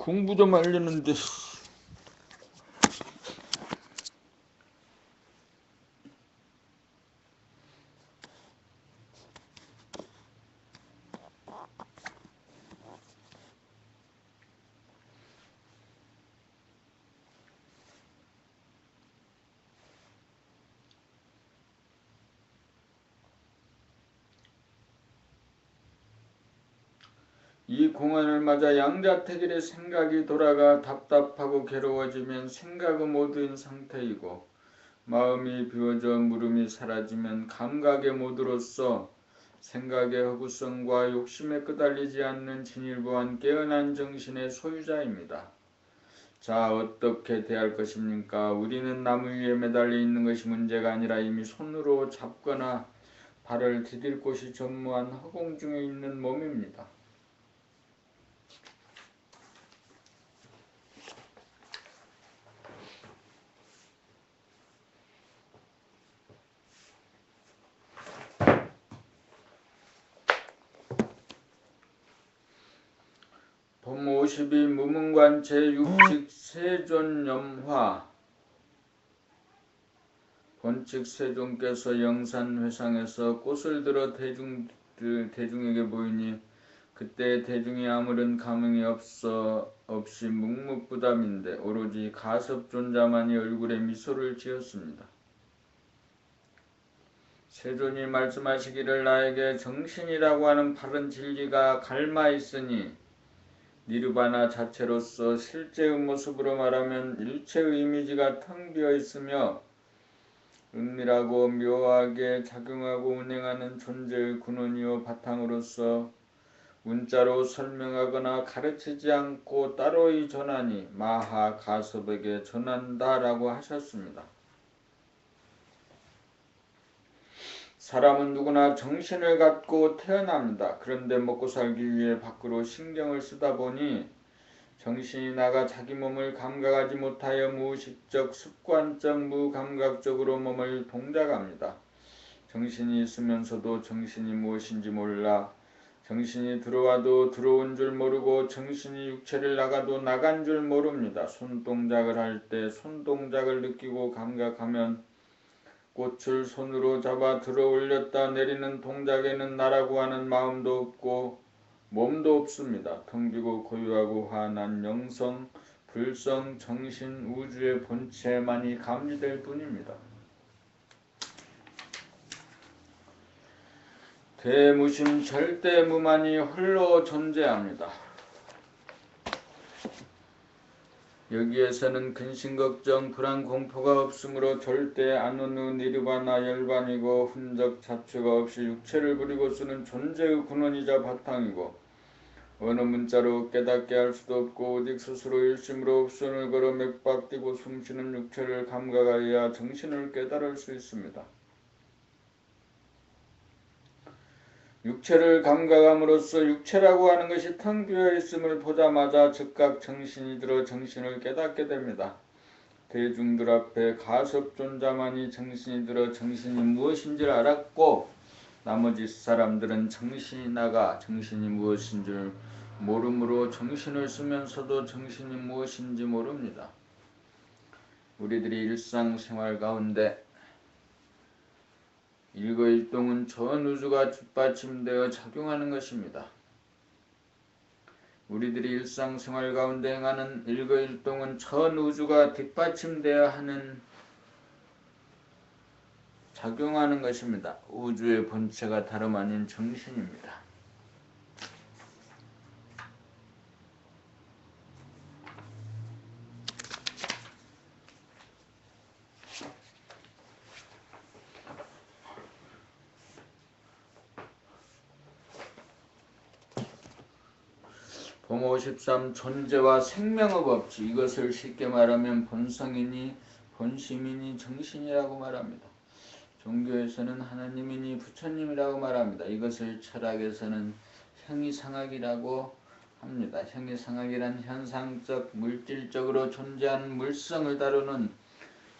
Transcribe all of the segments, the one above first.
공부 좀 하려는데 이 공연을 맞아 양자택일의 생각이 돌아가 답답하고 괴로워지면 생각의 모드인 상태이고 마음이 비워져 물음이 사라지면 감각의 모드로서 생각의 허구성과 욕심에 끄달리지 않는 진일보한 깨어난 정신의 소유자입니다. 자 어떻게 대할 것입니까? 우리는 나무 위에 매달려 있는 것이 문제가 아니라 이미 손으로 잡거나 발을 디딜 곳이 전무한 허공 중에 있는 몸입니다. 봄 50이 무문관 제6칙 세존염화 본칙 세존께서 영산회상에서 꽃을 들어 대중, 대중에게 보이니 그때 대중이 아무런 감흥이 없어 없이 묵묵부담인데 오로지 가섭존자만이 얼굴에 미소를 지었습니다. 세존이 말씀하시기를 나에게 정신이라고 하는 바른 진리가 갈마 있으니 니르바나 자체로서 실제의 모습으로 말하면 일체의 이미지가 텅 비어 있으며 은밀하고 묘하게 작용하고 운행하는 존재의 근원이요 바탕으로서 문자로 설명하거나 가르치지 않고 따로 이 전하니 마하 가섭에게 전한다라고 하셨습니다. 사람은 누구나 정신을 갖고 태어납니다. 그런데 먹고 살기 위해 밖으로 신경을 쓰다 보니 정신이 나가 자기 몸을 감각하지 못하여 무의식적, 습관적, 무감각적으로 몸을 동작합니다. 정신이 있으면서도 정신이 무엇인지 몰라 정신이 들어와도 들어온 줄 모르고 정신이 육체를 나가도 나간 줄 모릅니다. 손동작을 할 때 손동작을 느끼고 감각하면 꽃을 손으로 잡아 들어 올렸다 내리는 동작에는 나라고 하는 마음도 없고 몸도 없습니다. 텅 비고 고요하고 환한 영성, 불성, 정신, 우주의 본체만이 감지될 뿐입니다. 대무심 절대무만이 홀로 존재합니다. 여기에서는 근심 걱정 불안 공포가 없으므로 절대 안오는 니르바나 열반이고 흔적 자체가 없이 육체를 부리고 쓰는 존재의 근원이자 바탕이고 어느 문자로 깨닫게 할 수도 없고 오직 스스로 일심으로 흡선을 걸어 맥박 뛰고 숨쉬는 육체를 감각하여야 정신을 깨달을 수 있습니다. 육체를 감각함으로써 육체라고 하는 것이 텅 비어 있음을 보자마자 즉각 정신이 들어 정신을 깨닫게 됩니다. 대중들 앞에 가섭존자만이 정신이 들어 정신이 무엇인지를 알았고 나머지 사람들은 정신이 나가 정신이 무엇인 줄 모름으로 정신을 쓰면서도 정신이 무엇인지 모릅니다. 우리들이 일상생활 가운데 일거일동은 전 우주가 뒷받침되어 작용하는 것입니다. 우리들이 일상생활 가운데 행하는 일거일동은 전 우주가 뒷받침되어 하는 작용하는 것입니다. 우주의 본체가 다름 아닌 정신입니다. 봄53 존재와 생명의 법칙 이것을 쉽게 말하면 본성이니 본심이니 정신이라고 말합니다. 종교에서는 하나님이니 부처님이라고 말합니다. 이것을 철학에서는 형이상학이라고 합니다. 형이상학이란 현상적 물질적으로 존재하는 물성을 다루는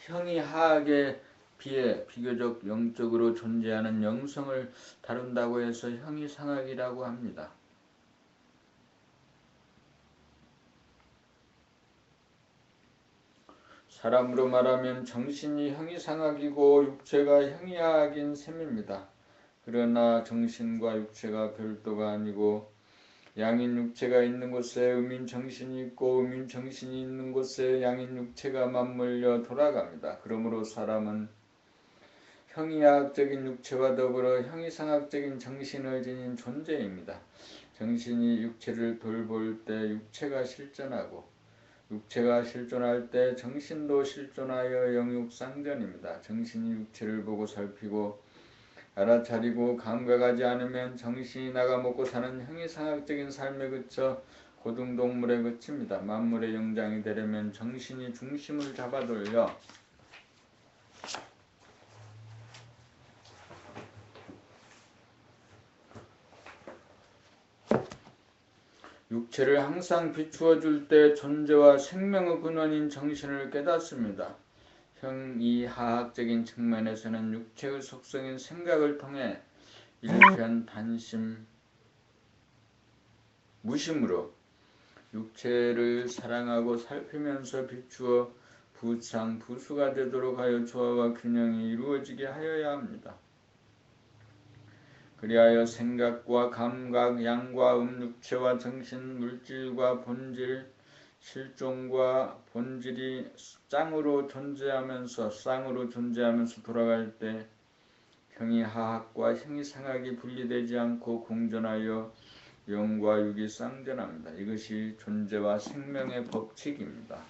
형이하학에 비해 비교적 영적으로 존재하는 영성을 다룬다고 해서 형이상학이라고 합니다. 사람으로 말하면 정신이 형이상학이고 육체가 형이학인 셈입니다. 그러나 정신과 육체가 별도가 아니고 양인 육체가 있는 곳에 음인 정신이 있고 음인 정신이 있는 곳에 양인 육체가 맞물려 돌아갑니다. 그러므로 사람은 형이학적인 육체와 더불어 형이상학적인 정신을 지닌 존재입니다. 정신이 육체를 돌볼 때 육체가 실존하고 육체가 실존할 때 정신도 실존하여 영육상전입니다. 정신이 육체를 보고 살피고 알아차리고 감각하지 않으면 정신이 나가 먹고 사는 형이상학적인 삶에 그쳐 고등동물에 그칩니다. 만물의 영장이 되려면 정신이 중심을 잡아돌려 육체를 항상 비추어 줄 때 존재와 생명의 근원인 정신을 깨닫습니다. 형이하학적인 측면에서는 육체의 속성인 생각을 통해 일편 단심 무심으로 육체를 사랑하고 살피면서 비추어 부창 부수가 되도록 하여 조화와 균형이 이루어지게 하여야 합니다. 그리하여 생각과 감각, 양과 음, 육체와 정신, 물질과 본질, 실종과 본질이 쌍으로 존재하면서 쌍으로 존재하면서 돌아갈 때 형이 하학과 형이 상학이 분리되지 않고 공존하여 영과 육이 쌍전합니다. 이것이 존재와 생명의 법칙입니다.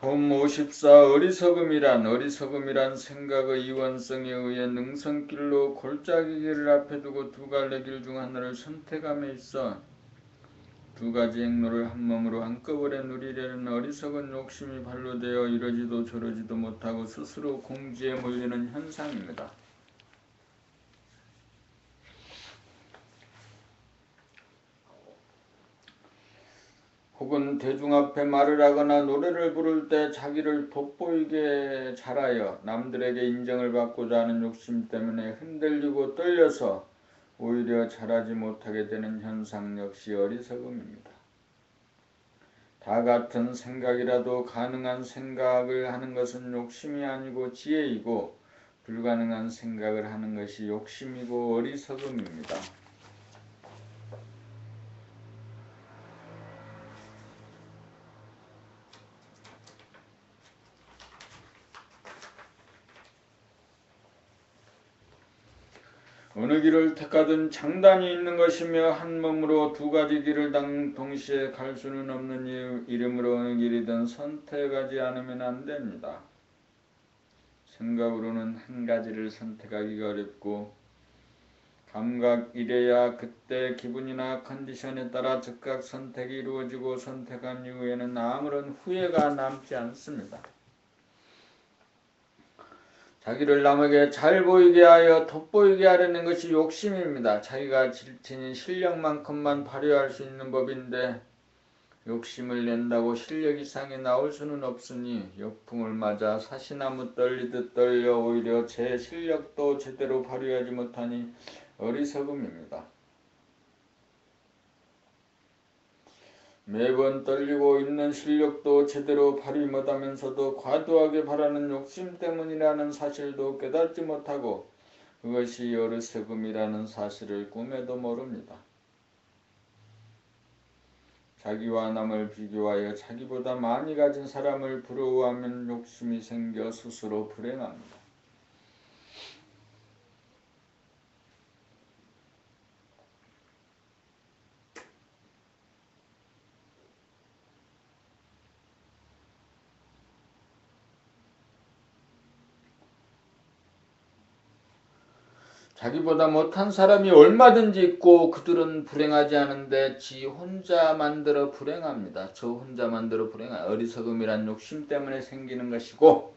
봄54 어리석음이란 어리석음이란 생각의 이원성에 의해 능선길로 골짜기 길을 앞에 두고 두 갈래 길 중 하나를 선택함에 있어 두 가지 행로를 한 몸으로 한꺼번에 누리려는 어리석은 욕심이 발로 되어 이러지도 저러지도 못하고 스스로 공지에 몰리는 현상입니다. 혹은 대중 앞에 말을 하거나 노래를 부를 때 자기를 돋보이게 잘하여 남들에게 인정을 받고자 하는 욕심 때문에 흔들리고 떨려서 오히려 잘하지 못하게 되는 현상 역시 어리석음입니다. 다 같은 생각이라도 가능한 생각을 하는 것은 욕심이 아니고 지혜이고 불가능한 생각을 하는 것이 욕심이고 어리석음입니다. 어느 길을 택하든 장단이 있는 것이며 한 몸으로 두 가지 길을 동시에 갈 수는 없는 이름으로 어느 길이든 선택하지 않으면 안 됩니다. 생각으로는 한 가지를 선택하기가 어렵고 감각 이래야 그때 기분이나 컨디션에 따라 즉각 선택이 이루어지고 선택한 이후에는 아무런 후회가 남지 않습니다. 자기를 남에게 잘 보이게 하여 돋보이게 하려는 것이 욕심입니다. 자기가 지닌 실력만큼만 발휘할 수 있는 법인데 욕심을 낸다고 실력 이상이 나올 수는 없으니 역풍을 맞아 사시나무 떨리듯 떨려 오히려 제 실력도 제대로 발휘하지 못하니 어리석음입니다. 매번 떨리고 있는 실력도 제대로 발휘 못하면서도 과도하게 바라는 욕심 때문이라는 사실도 깨닫지 못하고 그것이 어리석음이라는 사실을 꿈에도 모릅니다. 자기와 남을 비교하여 자기보다 많이 가진 사람을 부러워하면 욕심이 생겨 스스로 불행합니다. 자기보다 못한 사람이 얼마든지 있고 그들은 불행하지 않은데 지 혼자 만들어 불행합니다. 저 혼자 만들어 불행한 어리석음이란 욕심 때문에 생기는 것이고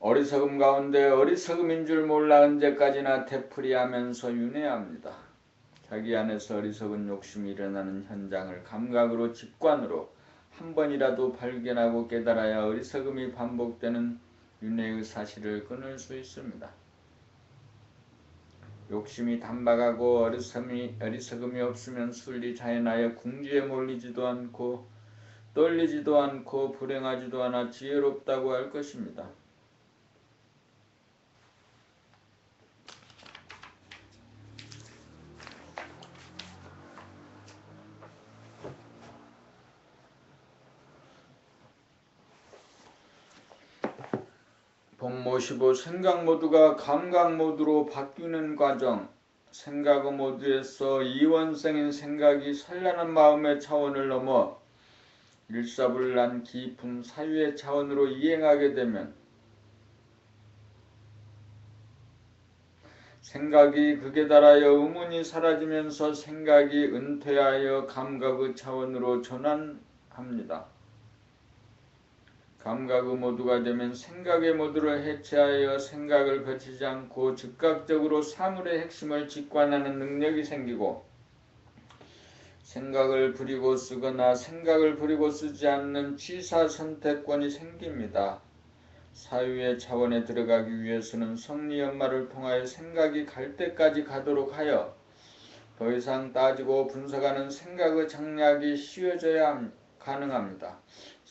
어리석음 가운데 어리석음인 줄 몰라 언제까지나 되풀이하면서 윤회합니다. 자기 안에서 어리석은 욕심이 일어나는 현장을 감각으로 직관으로 한 번이라도 발견하고 깨달아야 어리석음이 반복되는 윤회의 사실을 끊을 수 있습니다. 욕심이 단박하고 어리석음이, 어리석음이 없으면 순리 자연하여 궁지에 몰리지도 않고 떨리지도 않고 불행하지도 않아 지혜롭다고 할 것입니다. 본모 15 생각 모드가 감각 모드로 바뀌는 과정 생각 모드에서 이원성인 생각이 선량한 마음의 차원을 넘어 일사불란 깊은 사유의 차원으로 이행하게 되면 생각이 극에 달하여 의문이 사라지면서 생각이 은퇴하여 감각의 차원으로 전환합니다. 감각의 모두가 되면 생각의 모두를 해체하여 생각을 거치지 않고 즉각적으로 사물의 핵심을 직관하는 능력이 생기고 생각을 부리고 쓰거나 생각을 부리고 쓰지 않는 취사 선택권이 생깁니다. 사유의 차원에 들어가기 위해서는 성리 연마를 통하여 생각이 갈 때까지 가도록 하여 더 이상 따지고 분석하는 생각의 장략이 쉬워져야 가능합니다.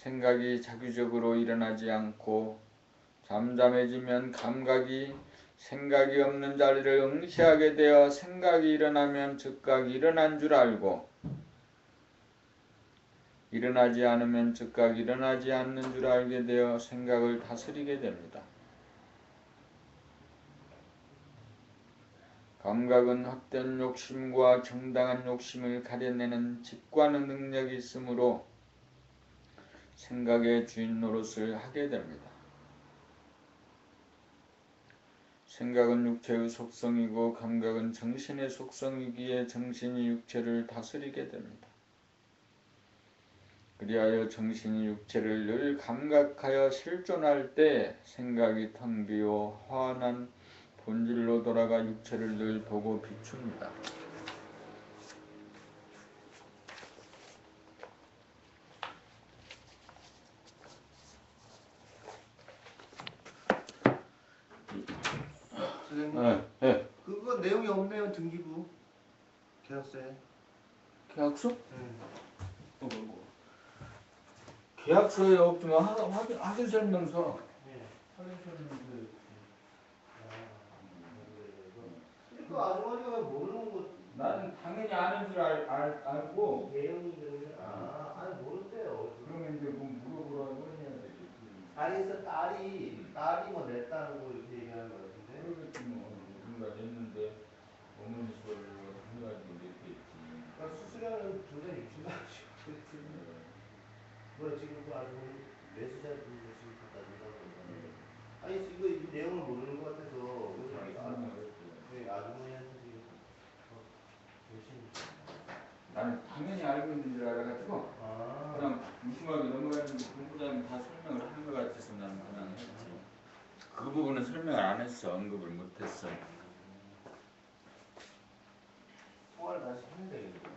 생각이 자기적으로 일어나지 않고 잠잠해지면 감각이 생각이 없는 자리를 응시하게 되어 생각이 일어나면 즉각 일어난 줄 알고 일어나지 않으면 즉각 일어나지 않는 줄 알게 되어 생각을 다스리게 됩니다. 감각은 헛된 욕심과 정당한 욕심을 가려내는 직관의 능력이 있으므로 생각의 주인 노릇을 하게 됩니다. 생각은 육체의 속성이고 감각은 정신의 속성이기에 정신이 육체를 다스리게 됩니다. 그리하여 정신이 육체를 늘 감각하여 실존할 때 생각이 텅 비어 화난 본질로 돌아가 육체를 늘 보고 비춥니다. 선생님 네, 네. 그거 내용이 없네요 등기부 계약서에 계약서? 네. 계약서에 없지만 하- 확인, 확인 설명서. 네. 확인 설명서. 그 아주머니가 왜 모르는 거 나는 당연히 아는 줄 알, 알, 알고 내용이 그러면 아 아니 모른대요 그러면 이제 뭐 물어보라고 해야 되지. 아니 그 딸이 딸이 뭐 냈다는 거 이렇게 얘기하는 거 같은데 그러겠지 뭐 누군가 냈는데 어머니 소리로 해가지고 냈겠지. 그러니까 수수료는 둘다 유치가 아니고 뭐 지금 그 아주머니 매수자 분도 지금 갖다 준다고 그러잖아요 아니 지금 이 내용을 모르는 것 같아서 그래서 이 아- 네, 아주머니한테 지금 어, 열심히 나는 당연히 알고 있는 줄 알아가지고 아 그냥 무심하게 넘어가는데 본부장이 다 설명을 한것 같아서 나는 그냥 했지. 그 부분은 설명을 안 했어. 언급을 못 했어. 통화를 다시 되겠네요